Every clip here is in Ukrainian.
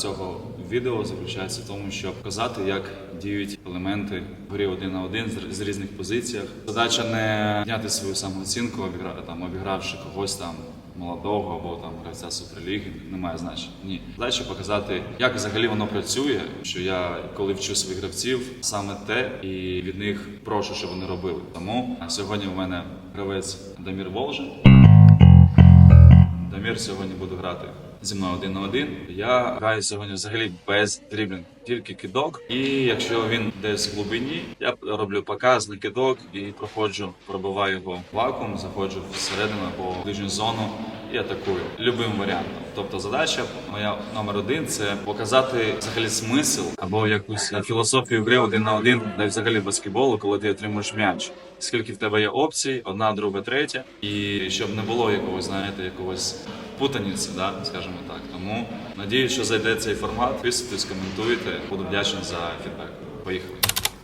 цього відео заключається в тому, щоб показати, як діють елементи в один на один з- різних позиціях. Задача не підняти свою самооцінку, там, обігравши когось там молодого або там гравця суперліги, немає значення. Ні. Задача показати, як взагалі воно працює. Що я коли вчу своїх гравців, саме те і від них прошу, щоб вони робили. Тому сьогодні в мене гравець Дамір Волжин. Дамір сьогодні буду грати зі мною один на один. Я граю сьогодні взагалі без дріблінг, тільки кидок. І якщо він десь в глибині, я роблю показ на кидок і проходжу, пробиваю його вакуум, заходжу всередину або ближню зону і атакую любим варіантом. Тобто задача моя номер один це показати взагалі смисл або якусь філософію гри один на один, де взагалі баскетболу, коли ти отримуєш м'яч. Скільки в тебе є опцій, одна, друга, третя, і щоб не було якогось, знаєте, якогось путаниці, да, скажімо так. Тому надіюсь, що зайде цей формат. Підписуйтесь, коментуйте. Буду вдячний за фідбек. Поїхали.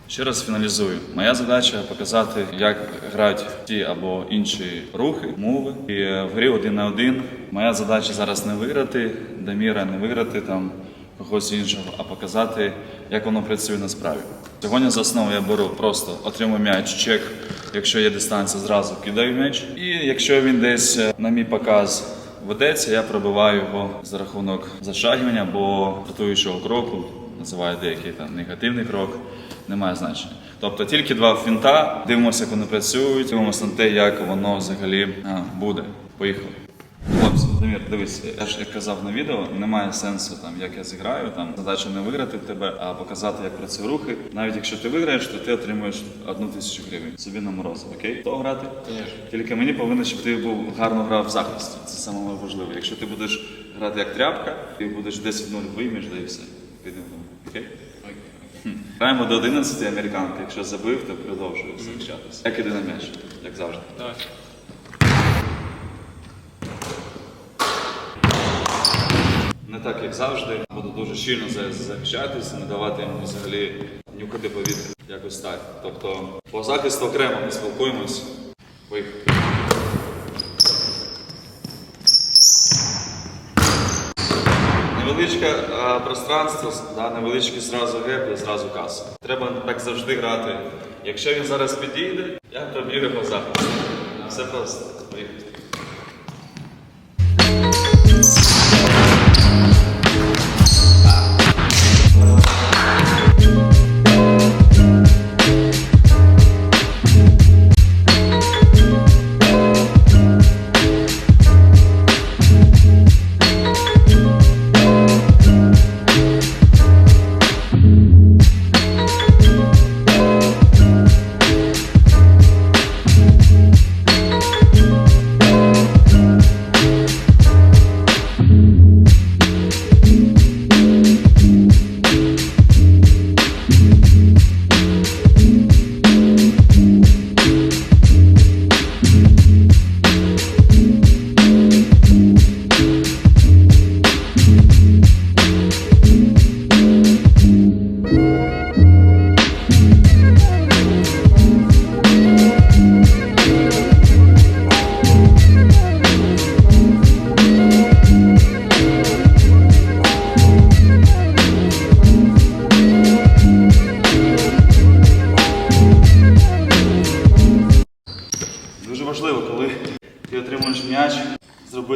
Ще раз фіналізую. Моя задача показати, як грають ті або інші рухи, мови. І е, в грі один на один. Моя задача зараз не виграти, Даміра не виграти там когось іншого, а показати, як воно працює насправді. Сьогодні за основу я беру просто отримую м'яч, чек. Якщо є дистанція, зразу кидаю м'яч. І якщо він десь е, на мій показ ведеться, я пробиваю його за рахунок зашагування або рятуючого кроку, називають деякий там негативний крок, немає значення. Тобто тільки два фінта, дивимося, як вони працюють, дивимося на те, як воно взагалі а, буде. Поїхали. Хлопці, дивись, я ж як казав на відео, немає сенсу там, як я зіграю. Там задача не виграти тебе, а показати, як працюють рухи. Навіть якщо ти виграєш, то ти отримуєш одну тисячу гривень собі на морозиво. Окей? Хто грати? Тільки мені повинно, щоб ти був гарно грав в захисті. Це саме важливе. Якщо ти будеш грати як тряпка, ти будеш 10 0 виймеш, да і все. Підемо. Окей? Граємо до 11 американки. Якщо забив, то продовжую захищатися. Як іде на м'яч, як завжди. Давай. Не так, як завжди. Буду дуже щільно захищатися, не давати йому взагалі нюхати повітря. Якось так. Тобто по захисту окремо ми спілкуємось. Поїхали. Невеличке а, пространство, да, невеличкий зразу геп і зразу каса. Треба так завжди грати. Якщо він зараз підійде, я проб'ю його захист. Все просто.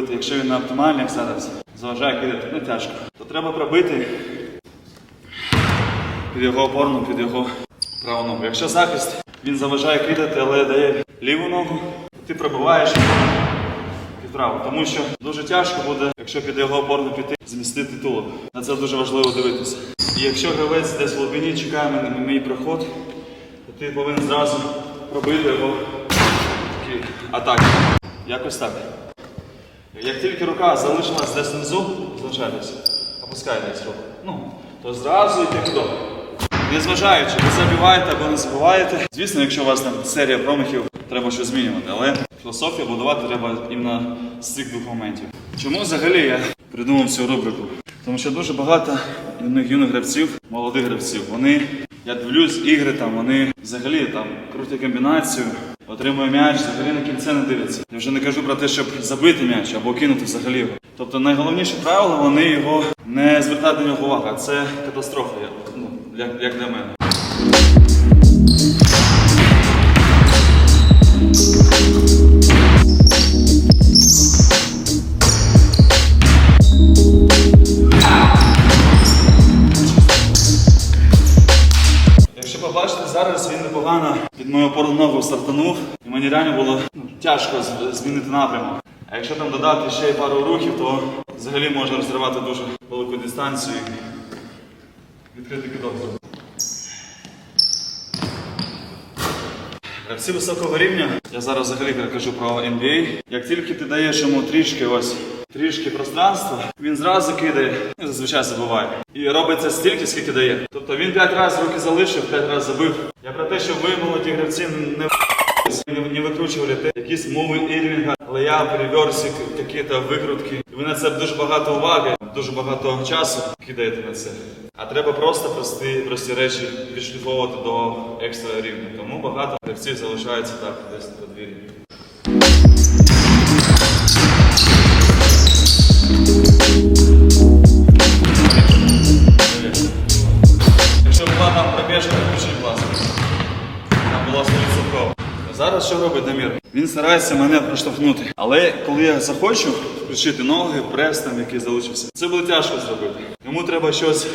Зробити, якщо він не оптимальний, як зараз, заважає кидати, не тяжко, то треба пробити під його опорну, під його праву ногу. Якщо захист, він заважає кидати, але дає ліву ногу, ти пробиваєш під праву. Тому що дуже тяжко буде, якщо під його опорну піти, змістити тулуб. На це дуже важливо дивитися. І якщо гравець десь в глибині чекає мене на мій проход, то ти повинен зразу пробити його такі атаки. Якось так. Як тільки рука залишилась десь внизу, залишайтеся, опускайтесь руку. Ну, то зразу йти туди. Незважаючи, ви забиваєте або не забиваєте. Звісно, якщо у вас там серія промахів, треба щось змінювати, але філософію будувати треба іменно з цих двох моментів. Чому взагалі я придумав цю рубрику? Тому що дуже багато юних юних гравців, молодих гравців, вони, я дивлюсь ігри, там вони взагалі там крутять комбінацію, отримує м'яч, взагалі на кільце не дивиться. Я вже не кажу про те, щоб забити м'яч або кинути взагалі. Тобто найголовніше правило, вони його не звертати на нього увагу, це катастрофа, ну, як для мене. Опорну ногу стартанув, і мені реально було ну, тяжко змінити напрямок. А якщо там додати ще й пару рухів, то взагалі можна розривати дуже велику дистанцію і відкрити кидок. зробити. Гравці високого рівня, я зараз взагалі кажу про NBA. Як тільки ти даєш йому трішки ось трішки пространства, він зразу кидає зазвичай забуває. І робить це стільки, скільки дає. Тобто він 5 разів руки залишив, 5 разів забив. Я про те, що ви, молоді гравці, не не, викручували якісь мови ірвінга, лея, переверсик, якісь викрутки. І ви на це дуже багато уваги, дуже багато часу кидаєте на це. А треба просто прості, прості речі відшліфовувати до екстра рівня. Тому багато гравців залишається так десь старається мене проштовхнути. Але коли я захочу включити ноги, прес там, який залишився, це буде тяжко зробити. Йому треба щось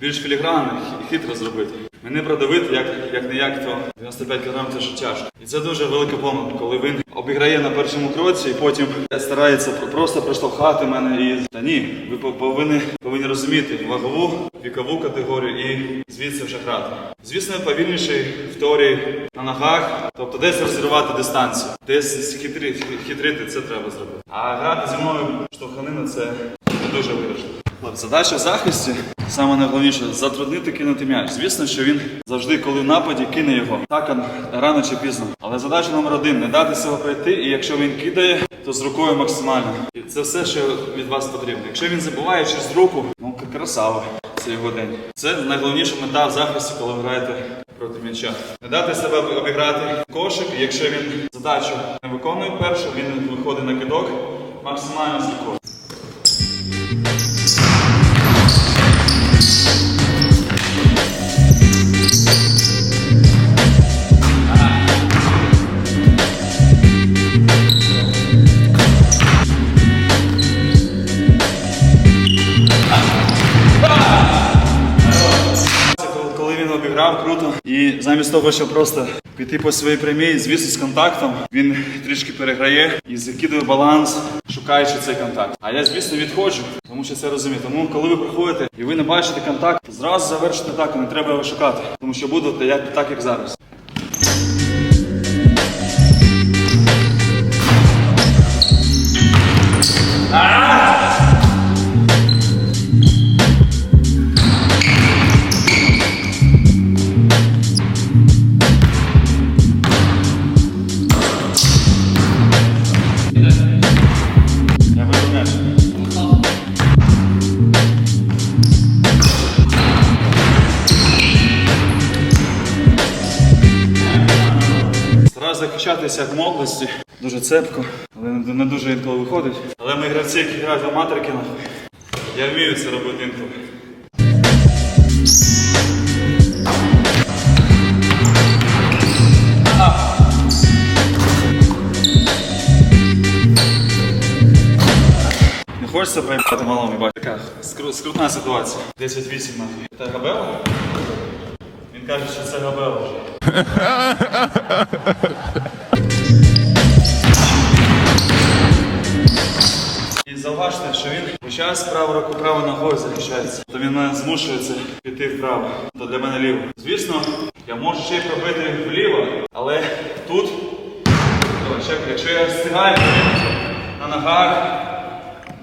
більш філігранне, і хитро зробити. Мене продавити, як, як не як, то 95 кг це ж тяжко. І це дуже велика помилка, коли він обіграє на першому кроці і потім старається просто проштовхати мене і. Та ні, ви повинні, повинні розуміти вагову, вікову категорію і звідси вже грати. Звісно, повільніший в теорії на ногах, тобто десь розірвати дистанцію, десь хитрити, хитрити це треба зробити. А грати зі мною штовханина це не дуже виграшно. Задача в захисті, саме найголовніше, затруднити кинути м'яч. Звісно, що він завжди, коли в нападі, кине його. Так рано чи пізно. Але задача номер один не дати себе пройти, і якщо він кидає, то з рукою максимально. І це все, що від вас потрібно. Якщо він забуває через руку, ну красава. Це його день. Це найголовніша мета в захисті, коли ви граєте проти м'яча. Не дати себе обіграти кошик. Якщо він задачу не виконує першу, він виходить на кидок максимально з рукою. Замість того, щоб просто піти по своїй прямій, звісно, з контактом, він трішки переграє і закидує баланс, шукаючи цей контакт. А я, звісно, відходжу, тому що це розумію. Тому, коли ви приходите і ви не бачите контакт, зразу завершити атаку, не треба його шукати, тому що буде як, так, як зараз. Я захищатися як молодості, дуже цепко, але не, дуже інколи виходить. Але ми гравці, які грають в аматорки, я вмію це робити інколи. Не хочеться проїбати малому, бачиш. Така скрутна ситуація. 10-8 нахуй. Це Габела? Каже, що це Габела вже. І зауважте, що він весь праву руку правою ногою захищається. То він мене змушує це піти вправо, то для мене ліво. Звісно, я можу ще й пробити вліво, але тут, о, ще, якщо я встигаю на ногах,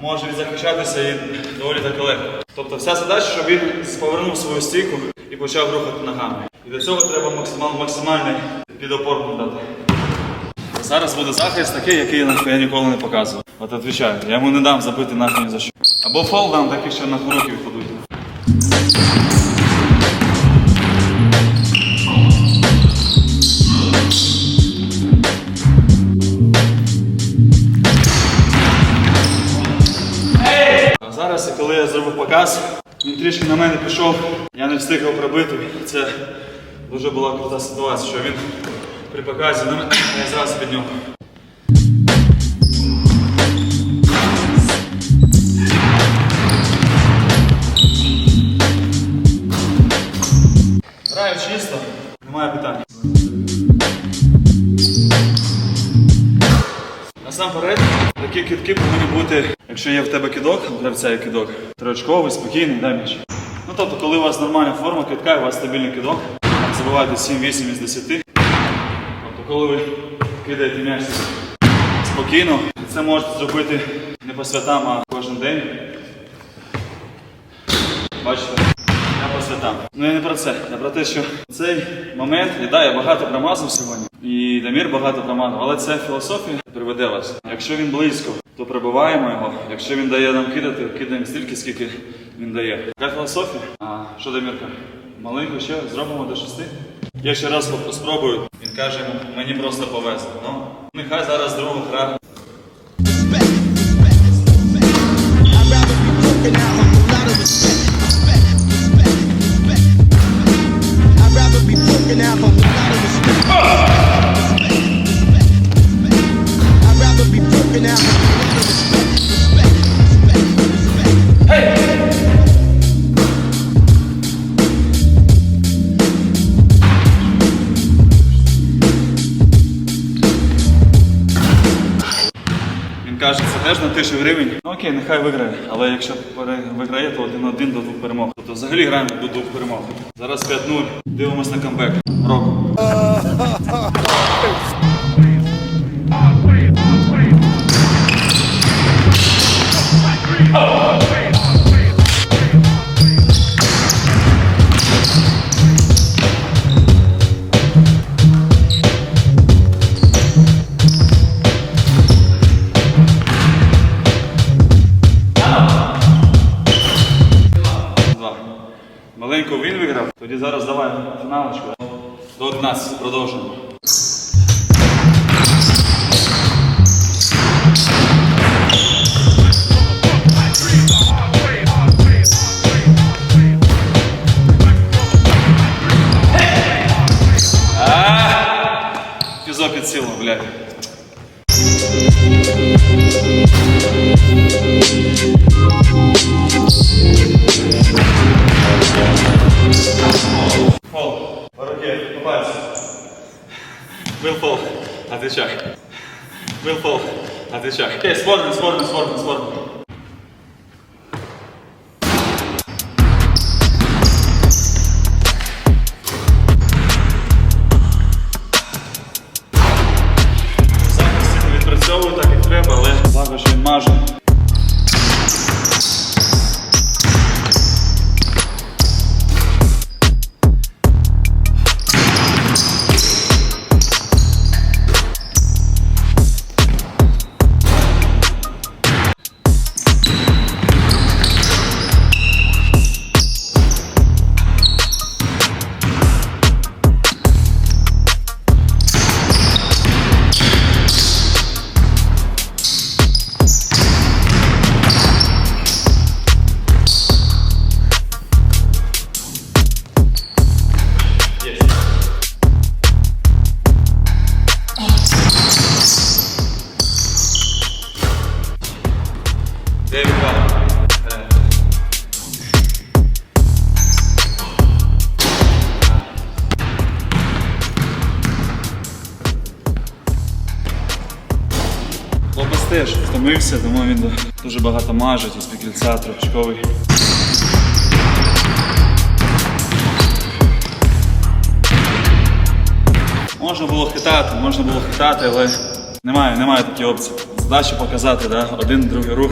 може він захищатися і доволі так легко. Тобто вся задача, щоб він повернув свою стійку і почав рухати ногами. І до цього треба максимально максимальний підопор дати. Зараз буде захист такий, який я ніколи не показував. От відповідаю, я йому не дам забити нахуй за що. Або фол дам, так і ще на руки відходуть. Зараз, коли я зробив показ, він трішки на мене пішов не встиг його пробити. Це дуже була крута ситуація, що він при показі на я зразу під нього. Граю чисто, немає питань. Насамперед, такі кидки повинні бути, якщо є в тебе кидок, гравця є кидок, триочковий, спокійний, дай м'яч. Ну тобто, коли у вас нормальна форма кидка, і у вас стабільний кидок, Забувайте 7-8 із 10. Тобто, коли ви кидаєте м'яч спокійно, це можете зробити не по святам, а кожен день. Бачите? Святам. Ну я не про це. Я про те, що цей момент, і да, я багато промазав сьогодні. І Дамір багато промазав, але ця філософія приведе вас. Якщо він близько, то прибиваємо його. Якщо він дає нам кидати, кидаємо стільки, скільки він дає. Така філософія. А що Дамірка? Маленько ще зробимо до шести. Я ще раз спробую. Він каже, мені просто повезло. Ну, нехай зараз друга гра. Теж на тисячу гривень. Ну окей, нехай виграє. Але якщо виграє, то один-один до двох перемог. Тобто взагалі граємо до двох перемог. Зараз 5-0. Дивимось на камбек. Рок. Два. Тоді зараз давай фіналочку. До нас продовжуємо. Willful. Hadi çak. Willful. Hadi çak. Okay, sporun, sporun, sporun, sporun. Втомився, тому він дуже багато мажить із кільця трьохочковий. Можна було хитати, можна було хитати, але немає, немає такої опції. Задача показати, да? один, другий рух.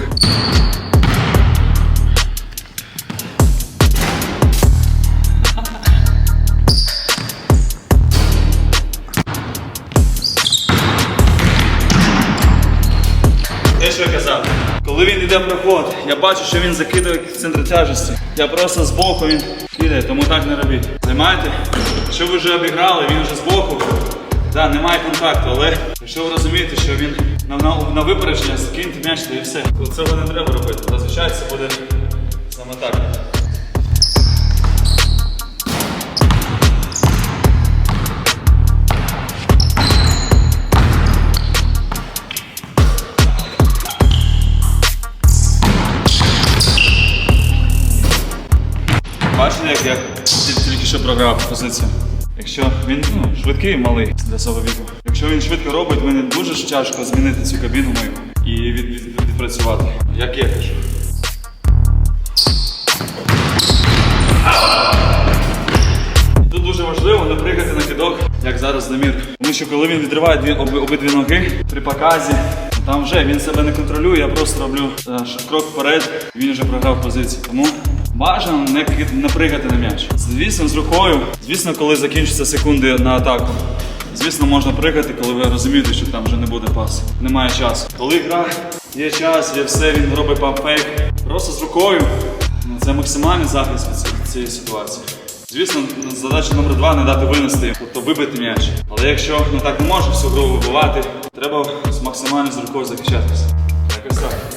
Що казав. Коли він йде проход, я бачу, що він закидує центр тяжесті. Я просто збоку він кидає, тому так не робіть. Займайте. Якщо ви вже обіграли, він вже збоку. Да, немає контакту, але якщо ви розумієте, що він на, на, на випередження скиньте м'яч і все. То цього не треба робити. Зазвичай це буде Саме так. Бачите, як тільки що програв позицію. Якщо він ну, швидкий малий для свого віку. Якщо він швидко робить, мені дуже тяжко змінити цю кабіну мою і від, від, відпрацювати. Як я кажу. Тут дуже важливо не пригати на кидок, як зараз Дамір. Тому що коли він відриває дві, оби, обидві ноги при показі, там вже він себе не контролює, я просто роблю е, крок вперед, він вже програв позицію. Тому бажано не, не пригати на м'яч. Звісно, з рукою, звісно, коли закінчаться секунди на атаку. Звісно, можна пригати, коли ви розумієте, що там вже не буде пасу. Немає часу. Коли гра, є час, є все, він робить пампфейк. Просто з рукою. Ну, це максимальний захист від цієї ситуації. Звісно, задача номер два не дати винести, тобто вибити м'яч. Але якщо ну, так не може всю гру вибивати, треба максимально з рукою захищатися. Якось так.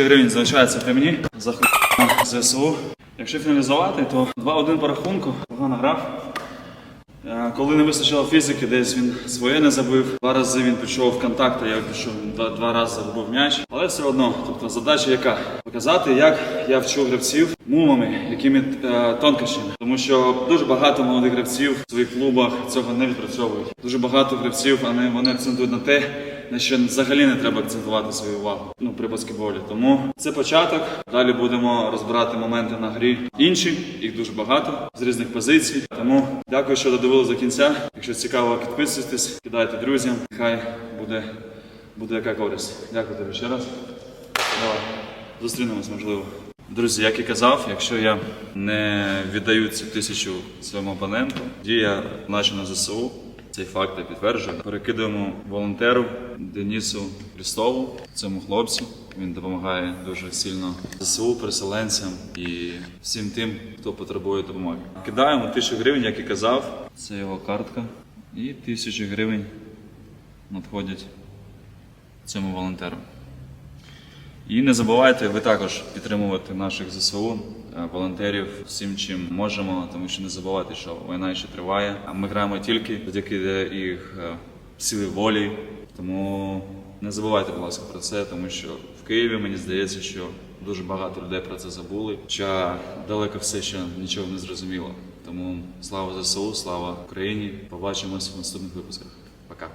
Тисяча гривень залишається при мені за ЗСУ. Якщо фіналізувати, то 2-1 по рахунку, погано грав. Е, Коли не вистачило фізики, десь він своє не забив. Два рази він пішов контакт, а я пішов два, два рази загубив м'яч. Але все одно, тобто задача яка? Показати, як я вчу гравців мумами, якими е, тонкощами. Тому що дуже багато молодих гравців в своїх клубах цього не відпрацьовують. Дуже багато гравців, вони, вони акцентують на те, на що взагалі не треба акцентувати свою увагу ну, при баскетболі. Тому це початок. Далі будемо розбирати моменти на грі. Інші, їх дуже багато з різних позицій. Тому дякую, що додивилися до кінця. Якщо цікаво, підписуйтесь, кидайте друзям. Нехай буде, буде яка користь. Дякую тобі ще раз. Давай. Зустрінемось, можливо. Друзі, як і казав, якщо я не віддаю цю тисячу своєму опоненту, тоді я наче на ЗСУ. Цей факт я підтверджую. Перекидуємо волонтеру Денісу Христову, цьому хлопцю. Він допомагає дуже сильно ЗСУ, переселенцям і всім тим, хто потребує допомоги. Кидаємо тисячу гривень, як і казав. Це його картка. І тисячу гривень надходять цьому волонтеру. І не забувайте ви також підтримувати наших ЗСУ, волонтерів всім, чим можемо, тому що не забувайте, що війна ще триває. А ми граємо тільки завдяки їх е, силі волі. Тому не забувайте, будь ласка, про це, тому що в Києві мені здається, що дуже багато людей про це забули. Хоча далеко все ще нічого не зрозуміло. Тому слава ЗСУ, слава Україні. Побачимось в наступних випусках. Пока.